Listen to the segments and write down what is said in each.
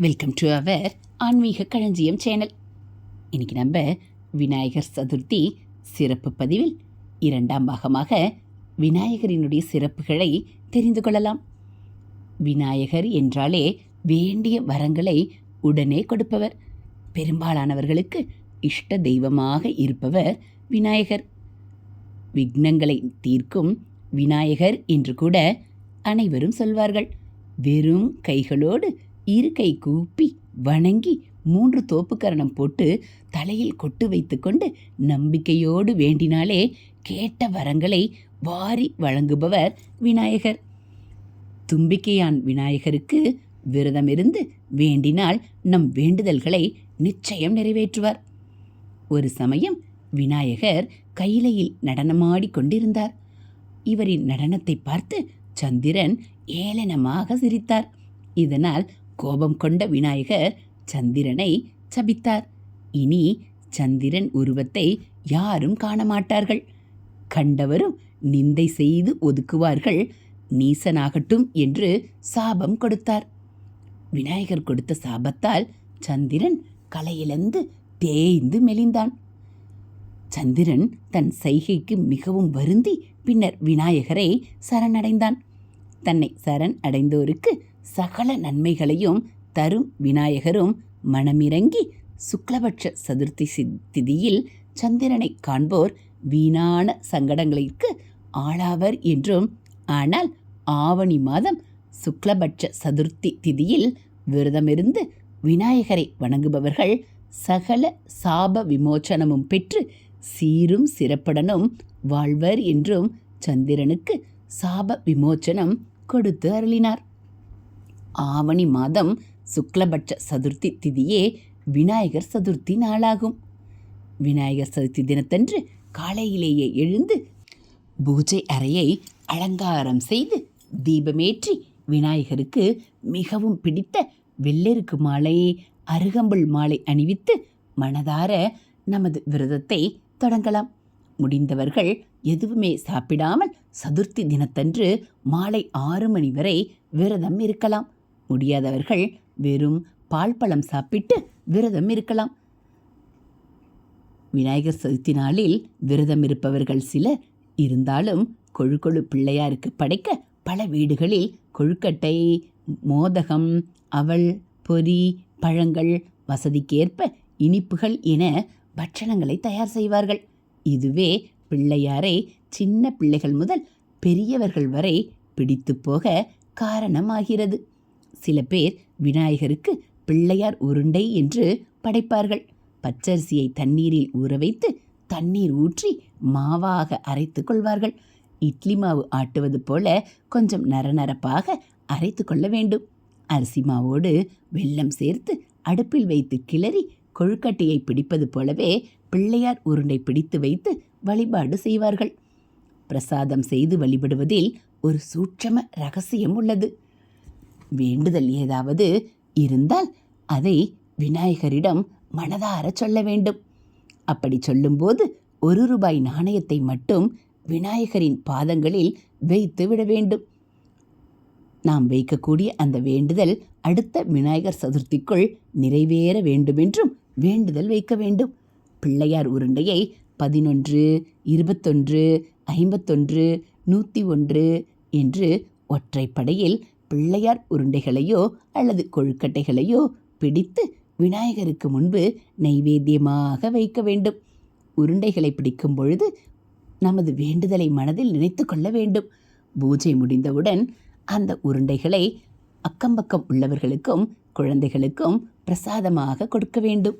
Welcome to our ஆன்மீக களஞ்சியம் channel இன்னைக்கு நம்ம விநாயகர் சதுர்த்தி சிறப்பு பதிவில் இரண்டாம் பாகமாக விநாயகரினுடைய சிறப்புகளை தெரிந்து கொள்ளலாம். விநாயகர் என்றாலே வேண்டிய வரங்களை உடனே கொடுப்பவர். பெரும்பாலானவர்களுக்கு இஷ்ட தெய்வமாக இருப்பவர் விநாயகர். விக்னங்களை தீர்க்கும் விநாயகர் என்று கூட அனைவரும் சொல்வார்கள். வெறும் கைகளோடு இருக்கை கூப்பி வணங்கி மூன்று தோப்புக்கரணம் போட்டு தலையில் கொட்டு வைத்துக்கொண்டு நம்பிக்கையோடு வேண்டினாலே கேட்ட வரங்களை வாரி வழங்குபவர் விநாயகர். தும்பிக்கையான் விநாயகருக்கு விரதமிருந்து வேண்டினால் நம் வேண்டுதல்களை நிச்சயம் நிறைவேற்றுவார். ஒரு சமயம் விநாயகர் கையிலையில் நடனமாடி கொண்டிருந்தார். இவரின் நடனத்தை பார்த்து சந்திரன் ஏளனமாக சிரித்தார். இதனால் கோபம் கொண்ட விநாயகர் சந்திரனை சபித்தார். இனி சந்திரன் உருவத்தை யாரும் காண மாட்டார்கள் கண்டவரும் நிந்தை செய்து ஒதுக்குவார்கள். நீசனாகட்டும் என்று சாபம் கொடுத்தார். விநாயகர் கொடுத்த சாபத்தால் சந்திரன் கலையிழந்து தேய்ந்து மெலிந்தான். சந்திரன் தன் செய்கைக்கு மிகவும் வருந்தி பின்னர் விநாயகரை சரணடைந்தான். தன்னை சரண் அடைந்தோருக்கு சகல நன்மைகளையும் தரும் விநாயகரும் மனமிறங்கி சுக்லபட்ச சதுர்த்தி சி- திதியில் சந்திரனை காண்போர். வீணான சங்கடங்களுக்கு ஆளாவர் என்றும் ஆனால் ஆவணி மாதம் சுக்லபட்ச சதுர்த்தி திதியில் விரதமிருந்து விநாயகரை வணங்குபவர்கள் சகல சாப விமோச்சனமும் பெற்று சீரும் சிறப்புடனும் வாழ்வர் என்றும் சந்திரனுக்கு சாப விமோச்சனம் கொடுத்து அருளினார். ஆவணி மாதம் சுக்லபட்ச சதுர்த்தி திதியே விநாயகர் சதுர்த்தி நாளாகும். விநாயகர் சதுர்த்தி தினத்தன்று காலையிலேயே எழுந்து பூஜை அறையை அலங்காரம் செய்து தீபமேற்றி விநாயகருக்கு மிகவும் பிடித்த வெள்ளெருக்கு மாலை அருகம்புல் மாலை அணிவித்து மனதார நமது விரதத்தை தொடங்கலாம். முடிந்தவர்கள் எதுவுமே சாப்பிடாமல் சதுர்த்தி தினத்தன்று மாலை ஆறு மணி வரை விரதம் இருக்கலாம். முடியாதவர்கள் வெறும் பால் பழம் சாப்பிட்டு விரதம் இருக்கலாம். விநாயகர் சதுர்த்தி நாளில் விரதம் இருப்பவர்கள் சிலர் இருந்தாலும் கொழு கொழு பிள்ளையாருக்கு படைக்க பல வீடுகளில் கொழுக்கட்டை மோதகம் அவல் பொரி பழங்கள் வசதிக்கேற்ப இனிப்புகள் என பட்சணங்களை தயார் செய்வார்கள். இதுவே பிள்ளையாரை சின்ன பிள்ளைகள் முதல் பெரியவர்கள் வரை பிடித்து போக காரணமாகிறது. சில பேர் விநாயகருக்கு பிள்ளையார் உருண்டை என்று படைப்பார்கள். பச்சரிசியை தண்ணீரில் ஊற வைத்து தண்ணீர் ஊற்றி மாவாக அரைத்து கொள்வார்கள். இட்லி மாவு ஆட்டுவது போல கொஞ்சம் நரநரப்பாக அரைத்து கொள்ள வேண்டும். அரிசி மாவோடு வெல்லம் சேர்த்து அடுப்பில் வைத்து கிளறி கொழுக்கட்டையை பிடிப்பது போலவே பிள்ளையார் உருண்டை பிடித்து வைத்து வழிபாடு செய்வார்கள். பிரசாதம் செய்து வழிபடுவதில் ஒரு சூட்சம ரகசியம் உள்ளது. வேண்டுதல் ஏதாவது இருந்தால் அதை விநாயகரிடம் மனதார சொல்ல வேண்டும். அப்படி சொல்லும்போது ஒரு ரூபாய் நாணயத்தை மட்டும் விநாயகரின் பாதங்களில் வைத்து விட வேண்டும். நாம் வைக்கக்கூடிய அந்த வேண்டுதல் அடுத்த விநாயகர் சதுர்த்திக்குள் நிறைவேற வேண்டுமென்றும் வேண்டுதல் வைக்க வேண்டும். பிள்ளையார் உருண்டையை பதினொன்று இருபத்தொன்று ஐம்பத்தொன்று நூற்றி ஒன்று என்று ஒற்றைப்படையில் பிள்ளையார் உருண்டைகளையோ அல்லது கொழுக்கட்டைகளையோ பிடித்து விநாயகருக்கு முன்பு நைவேத்தியமாக வைக்க வேண்டும். உருண்டைகளை பிடிக்கும் பொழுது நமது வேண்டுதலை மனதில் நினைத்து கொள்ள வேண்டும். பூஜை முடிந்தவுடன் அந்த உருண்டைகளை அக்கம்பக்கம் உள்ளவர்களுக்கும் குழந்தைகளுக்கும் பிரசாதமாக கொடுக்க வேண்டும்.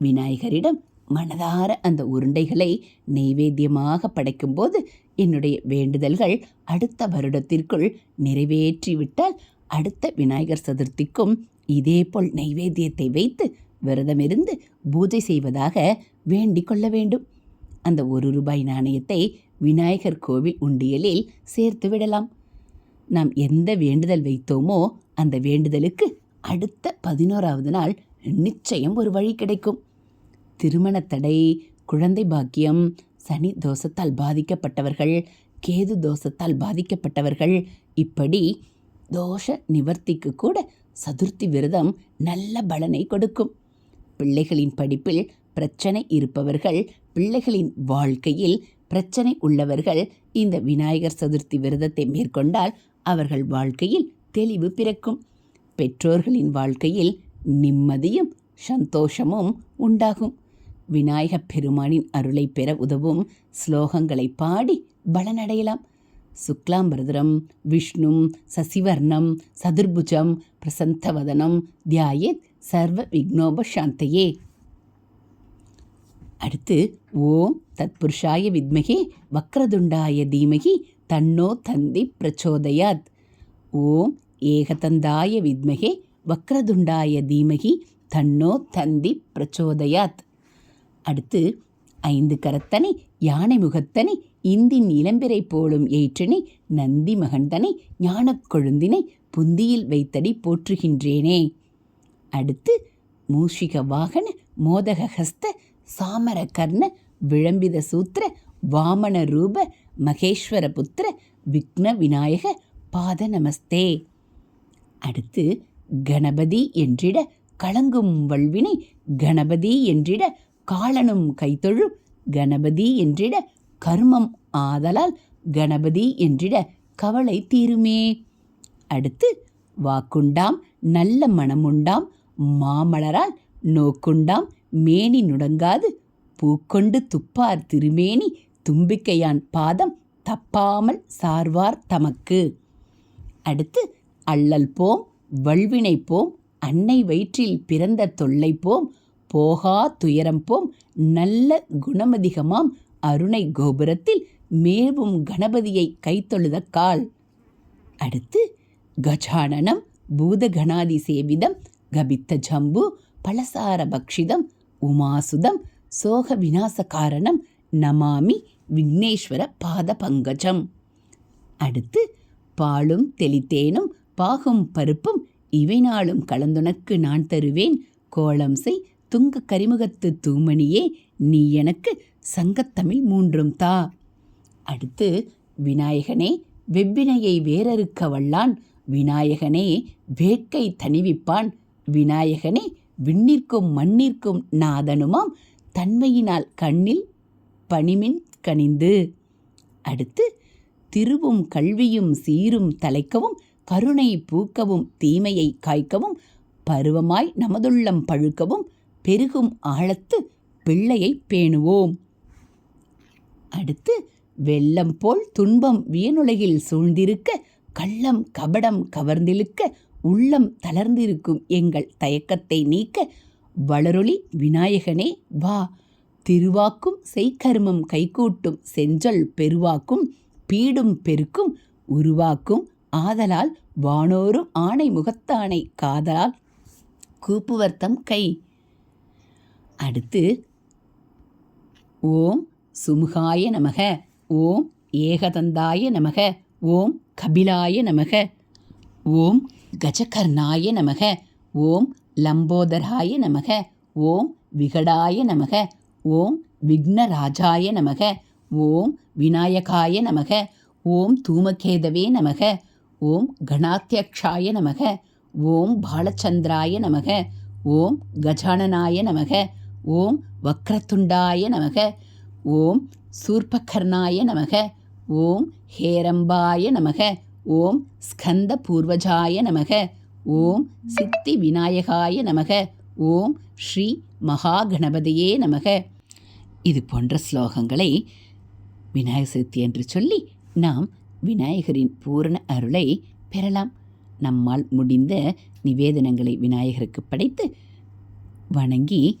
விநாயகரிடம் மனதார அந்த உருண்டைகளை நெய்வேத்தியமாக படைக்கும்போது என்னுடைய வேண்டுதல்கள் அடுத்த வருடத்திற்குள் நிறைவேற்றிவிட்டால் அடுத்த விநாயகர் சதுர்த்திக்கும் இதேபோல் நெய்வேத்தியத்தை வைத்து விரதமிருந்து பூஜை செய்வதாக வேண்டிக் கொள்ள வேண்டும். அந்த ஒரு ரூபாய் நாணயத்தை விநாயகர் கோவில் உண்டியலில் சேர்த்து விடலாம். நாம் எந்த வேண்டுதல் வைத்தோமோ அந்த வேண்டுதலுக்கு அடுத்த பதினோராவது நாள் நிச்சயம் ஒரு வழி கிடைக்கும். திருமண தடை குழந்தை பாக்கியம் சனி தோஷத்தால் பாதிக்கப்பட்டவர்கள் கேது தோஷத்தால் பாதிக்கப்பட்டவர்கள் இப்படி தோஷ நிவர்த்திக்கு கூட சதுர்த்தி விரதம் நல்ல பலனை கொடுக்கும். பிள்ளைகளின் படிப்பில் பிரச்சனை இருப்பவர்கள் பிள்ளைகளின் வாழ்க்கையில் பிரச்சனை உள்ளவர்கள் இந்த விநாயகர் சதுர்த்தி விரதத்தை மேற்கொண்டால் அவர்கள் வாழ்க்கையில் தெளிவு பிறக்கும். பெற்றோர்களின் வாழ்க்கையில் நிம்மதியும் சந்தோஷமும் உண்டாகும். விநாயகப் பெருமானின் அருளை பெற உதவும் ஸ்லோகங்களை பாடி பலனடையலாம். சுக்லாம்பிரதரம் விஷ்ணும் சசிவர்ணம் சதுர்புஜம் பிரசந்தவதனம் தியாயேத் சர்வ விக்னோப சாந்தையே அடுத்து ஓம் தத்புருஷாய வித்மகே வக்ரதுண்டாய தீமகி தன்னோ தந்தி பிரச்சோதயாத். ஓம் ஏகதந்தாய வித்மகே வக்ரதுண்டாய தீமகி தன்னோ தந்தி பிரச்சோதயாத். அடுத்து ஐந்து கரத்தனை யானை முகத்தனை இந்தின் இளம்பிரை போலும் ஏற்றனை நந்தி மகன்தனை ஞானக் கொழுந்தினை புந்தியில் வைத்தடி போற்றுகின்றேனே. அடுத்து மூஷிக வாகன மோதக ஹஸ்த சாமர கர்ண விளம்பித சூத்திர வாமன ரூப மகேஸ்வர புத்திர விக்ன விநாயக பாத நமஸ்தே. அடுத்து கணபதி என்றிட கலங்கும் வல்வினை கணபதி என்றிட காலனும் கைத்தொழு கணபதி என்றிட கர்மம் ஆதலால் கணபதி என்றிட கவலை தீருமே. அடுத்து வாக்குண்டாம் நல்ல மனமுண்டாம் மாமலரால் நோக்குண்டாம் மேனி நுடங்காது பூக்கொண்டு துப்பார் திருமேனி தும்பிக்கையான் பாதம் தப்பாமல் சார்வார் தமக்கு. அடுத்து அள்ளல் போம் வல்வினை போம் அன்னை வயிற்றில் பிறந்த தொல்லை போம் போகா துயரம் போம் நல்ல குணமதிகமாம். அருணை கோபுரத்தில் மேவும் கணபதியை கைத்தொழுத கால். அடுத்து கஜானனம் பூதகணாதி சேவிதம் கபித்த ஜம்பு பலசார பக்ஷிதம் உமாசுதம் சோக விநாச காரணம் நமாமி விக்னேஸ்வர பாத பங்கஜம். அடுத்து பாலும் தெளித்தேனும் பாகும் பருப்பும் இவை நாளும் கலந்துனக்கு நான் தருவேன். கோலம் செய் துங்க கரிமுகத்து தூமணியே நீ எனக்கு சங்கத்தமிழ் மூன்றும் தா. அடுத்து விநாயகனே வெவ்வினையை வேறறுக்க வல்லான் விநாயகனே வேட்கை தணிவிப்பான் விநாயகனே விண்ணிற்கும் மண்ணிற்கும் நாதனுமாம் தன்மையினால் கண்ணில் பணிமின் கனிந்து. அடுத்து திருவும் கல்வியும் சீரும் தலைக்கவும் கருணை பூக்கவும் தீமையை காய்க்கவும் பருவமாய் நமதுள்ளம் பழுக்கவும் பெருகும் ஆழத்து பிள்ளையை பேணுவோம். அடுத்து வெள்ளம் போல் துன்பம் வியனுலகில் சூழ்ந்திருக்க கள்ளம் கபடம் கவர்ந்திழுக்க உள்ளம் தளர்ந்திருக்கும் எங்கள் தயக்கத்தை நீக்க வளரொளி விநாயகனே வா. திருவாக்கும் செய்கர்மம் கைகூட்டும் செஞ்சொல் பெருவாக்கும் பீடும் பெருக்கும் உருவாக்கும் ஆதலால் வானோரும் ஆணை முகத்தானை காதலால் கூப்புவர்த்தம் கை. அடுத்து ஓம் சுமுகாய நமக ஓம் ஏகதந்தாய நமக ஓம் கபிலாய நமக ஓம் கஜகர்ணாய நமக ஓம் லம்போதராய நமக ஓம் விகடாய நமக ஓம் விக்னராஜாய நமக ஓம் விநாயகாய நமக ஓம் தூமகேதவே நமக ஓம் கணாத்தியக்ஷாய நமக ஓம் பாலச்சந்திராய நமக ஓம் கஜானனாய நமக ஓம் வக்ரத்துண்டாய நமக. ஓம் சூர்பகர்ணாய நமக. ஓம் ஹேரம்பாய நமக. ஓம் ஸ்கந்த பூர்வஜாய நமக. ஓம் சித்தி விநாயகாய நமக. ஓம் ஸ்ரீ மகாகணபதியே நமக. இது போன்ற ஸ்லோகங்களை விநாயகர் சதுர்த்தி என்று சொல்லி நாம் விநாயகரின் பூரண அருளை பெறலாம். நம்மால் முடிந்த நிவேதனங்களை விநாயகருக்கு படைத்து வணங்கி